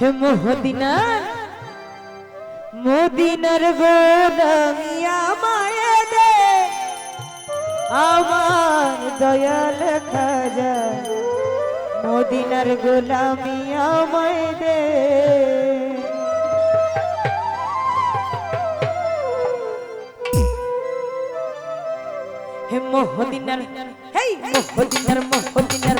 হে মদিনার মদিনার গোরামিয়া মায়ে দে। আমার দয়াল খাজা, মদিনার গোলামিয়া মায়ে দে। হে মহদিনার, হেই মহদিনার মহদিনার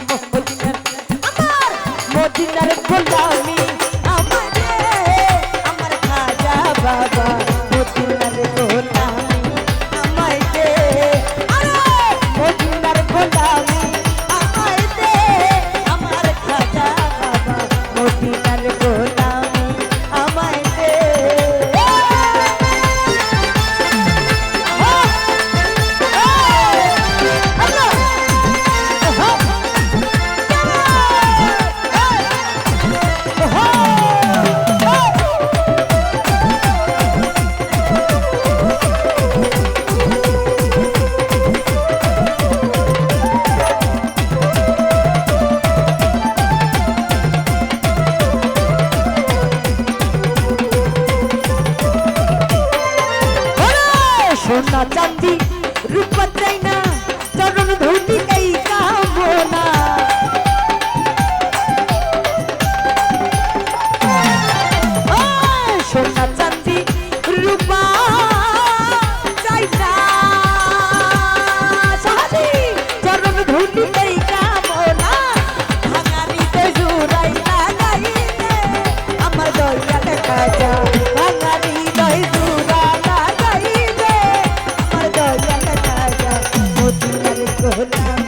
কহলা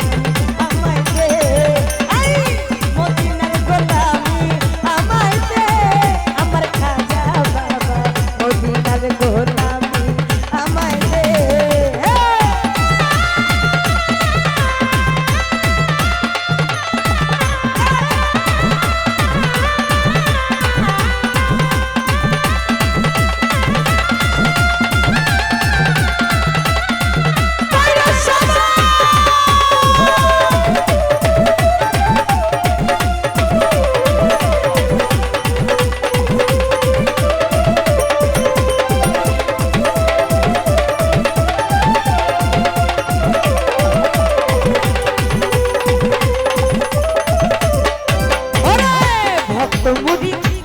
Apple Woody.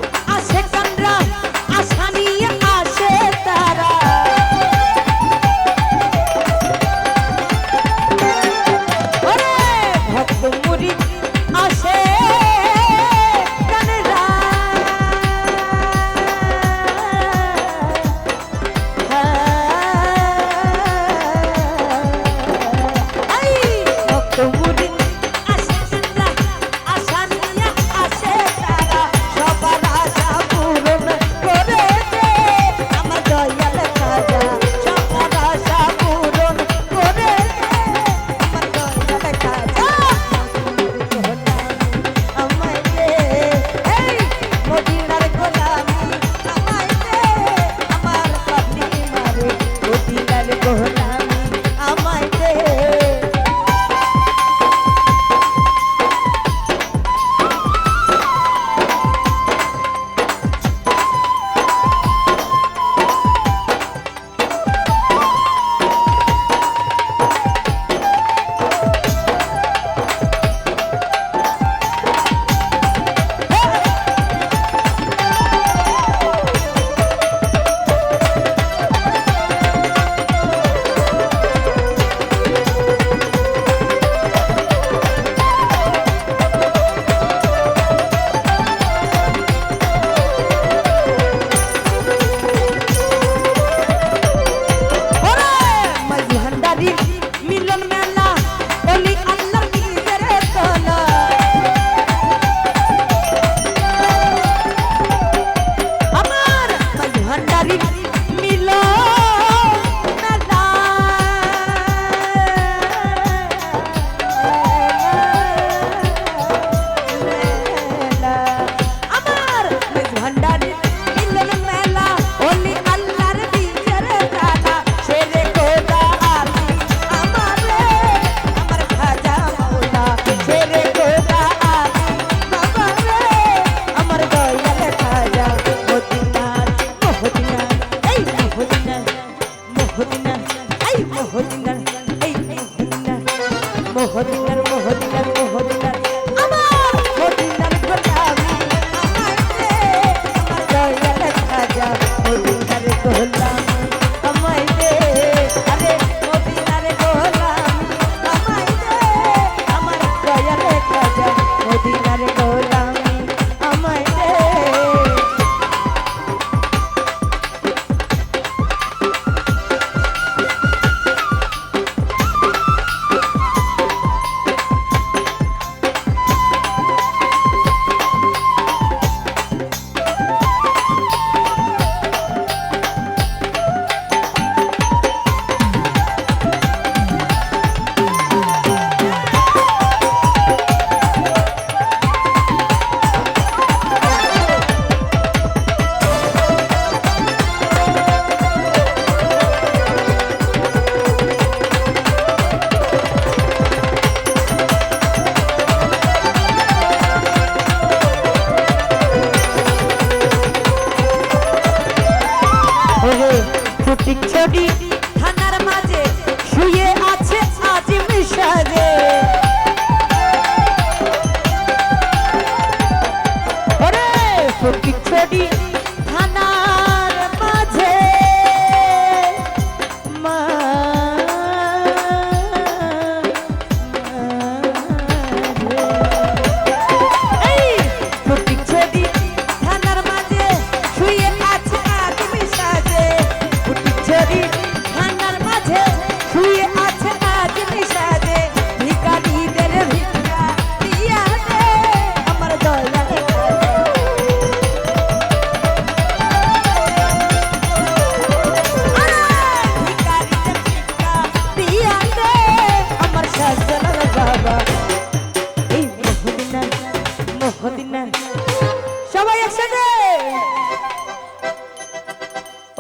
সবাই একসাথে?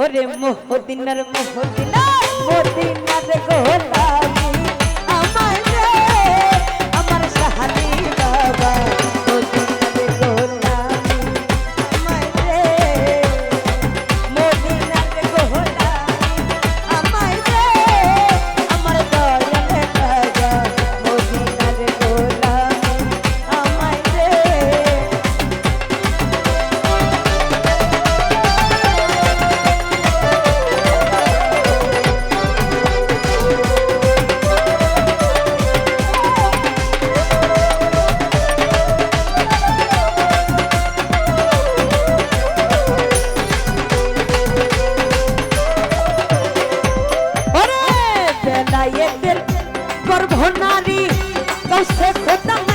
ওরে মোহদিনার মোহদিনার মোদিনার গোলা हो नारी तो से खुदा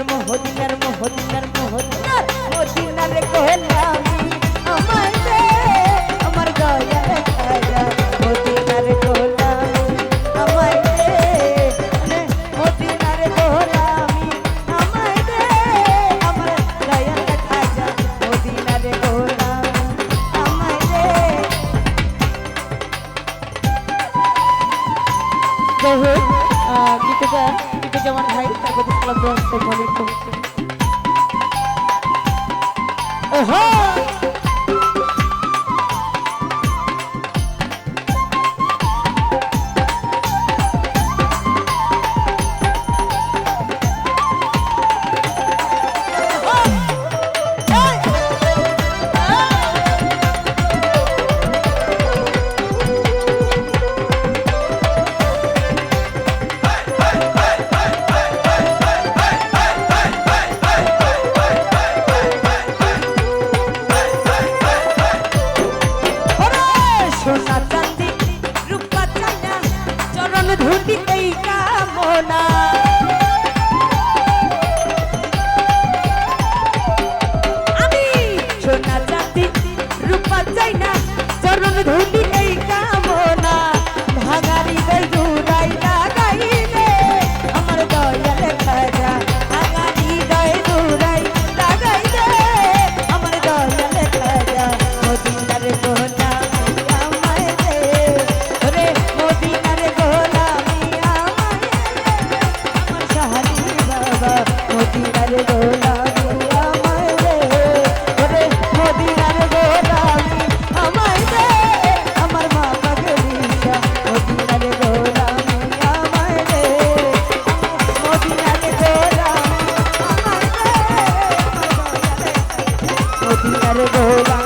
মদিনার মদিনার মদিনার মদিনার মদিনার কহলাম আমার দে আমার দয়া দয়া মদিনার কহলাম আমার দে মদিনার কহলাম আমার দে আমার দয়া দয়া মদিনার কহলাম আমার দে তো গীতটা গীতিজামান ভাই প্রতি সালাম আসসালামু ওহো আরে গোলা